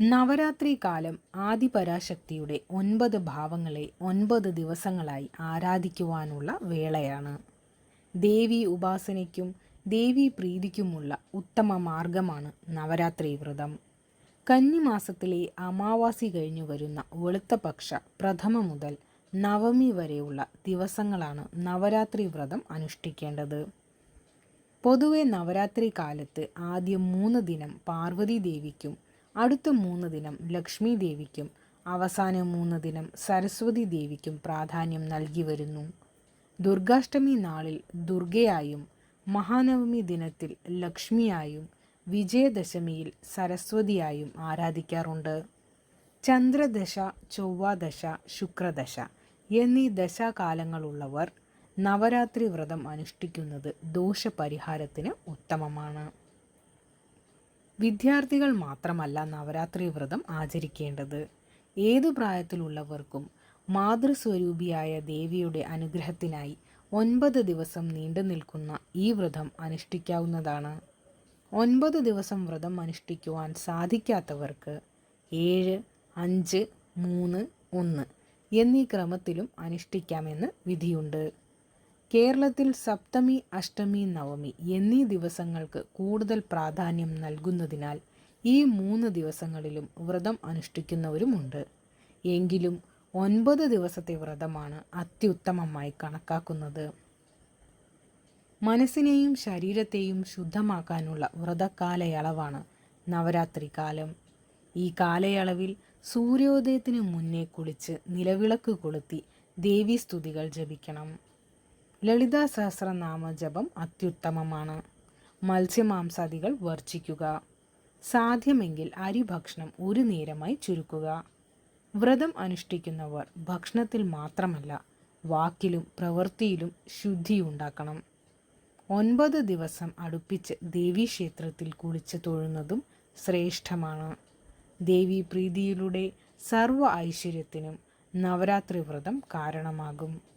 നവരാത്രി കാലം ആദിപരാശക്തിയുടെ ഒൻപത് ഭാവങ്ങളെ ഒൻപത് ദിവസങ്ങളായി ആരാധിക്കുവാനുള്ള വേളയാണ്. ദേവി ഉപാസനയ്ക്കും ദേവി പ്രീതിക്കുമുള്ള ഉത്തമ മാർഗമാണ് നവരാത്രി വ്രതം. കന്നിമാസത്തിലെ അമാവാസി കഴിഞ്ഞു വരുന്ന വെളുത്തപക്ഷ പ്രഥമ മുതൽ നവമി വരെയുള്ള ദിവസങ്ങളാണ് നവരാത്രി വ്രതം അനുഷ്ഠിക്കേണ്ടത്. പൊതുവെ നവരാത്രി കാലത്ത് ആദ്യം മൂന്ന് ദിനം പാർവതി ദേവിക്കും അടുത്ത മൂന്ന് ദിനം ലക്ഷ്മി ദേവിക്കും അവസാന മൂന്ന് ദിനം സരസ്വതി ദേവിക്കും പ്രാധാന്യം നൽകി വരുന്നു. ദുർഗാഷ്ടമി നാളിൽ ദുർഗയായും മഹാനവമി ദിനത്തിൽ ലക്ഷ്മിയായും വിജയദശമിയിൽ സരസ്വതിയായും ആരാധിക്കാറുണ്ട്. ചന്ദ്രദശ ചൊവ്വാദശ ശുക്രദശ എന്നീ ദശാകാലങ്ങളുള്ളവർ നവരാത്രി വ്രതം അനുഷ്ഠിക്കുന്നത് ദോഷപരിഹാരത്തിന് ഉത്തമമാണ്. വിദ്യാർത്ഥികൾ മാത്രമല്ല നവരാത്രി വ്രതം ആചരിക്കേണ്ടത്. ഏതു പ്രായത്തിലുള്ളവർക്കും മാതൃസ്വരൂപിയായ ദേവിയുടെ അനുഗ്രഹത്തിനായി ഒൻപത് ദിവസം നീണ്ടു നിൽക്കുന്ന ഈ വ്രതം അനുഷ്ഠിക്കാവുന്നതാണ്. ഒൻപത് ദിവസം വ്രതം അനുഷ്ഠിക്കുവാൻ സാധിക്കാത്തവർക്ക് ഏഴ് അഞ്ച് മൂന്ന് ഒന്ന് എന്നീ ക്രമത്തിലും അനുഷ്ഠിക്കാമെന്ന് വിധിയുണ്ട്. കേരളത്തിൽ സപ്തമി അഷ്ടമി നവമി എന്നീ ദിവസങ്ങൾക്ക് കൂടുതൽ പ്രാധാന്യം നൽകുന്നതിനാൽ ഈ മൂന്ന് ദിവസങ്ങളിലും വ്രതം അനുഷ്ഠിക്കുന്നവരുമുണ്ട്. എങ്കിലും ഒൻപത് ദിവസത്തെ വ്രതമാണ് അത്യുത്തമമായി കണക്കാക്കുന്നത്. മനസ്സിനെയും ശരീരത്തെയും ശുദ്ധമാക്കാനുള്ള വ്രതകാലയളവാണ് നവരാത്രി കാലം. ഈ കാലയളവിൽ സൂര്യോദയത്തിന് മുന്നേ കുളിച്ച് നിലവിളക്ക് കൊളുത്തി ദേവീസ്തുതികൾ ജപിക്കണം. ലളിതാ സഹസ്രനാമ ജപം അത്യുത്തമമാണ്. മത്സ്യമാംസാദികൾ വർജിക്കുക. സാധ്യമെങ്കിൽ അരി ഭക്ഷണം ഒരു നേരമായി ചുരുക്കുക. വ്രതം അനുഷ്ഠിക്കുന്നവർ ഭക്ഷണത്തിൽ മാത്രമല്ല വാക്കിലും പ്രവൃത്തിയിലും ശുദ്ധിയുണ്ടാക്കണം ഒൻപത് ദിവസം അടുപ്പിച്ച് ദേവീക്ഷേത്രത്തിൽ കുളിച്ച് തൊഴുന്നതും ശ്രേഷ്ഠമാണ്. ദേവി പ്രീതിയിലൂടെ സർവ ഐശ്വര്യത്തിനും നവരാത്രി വ്രതം കാരണമാകും.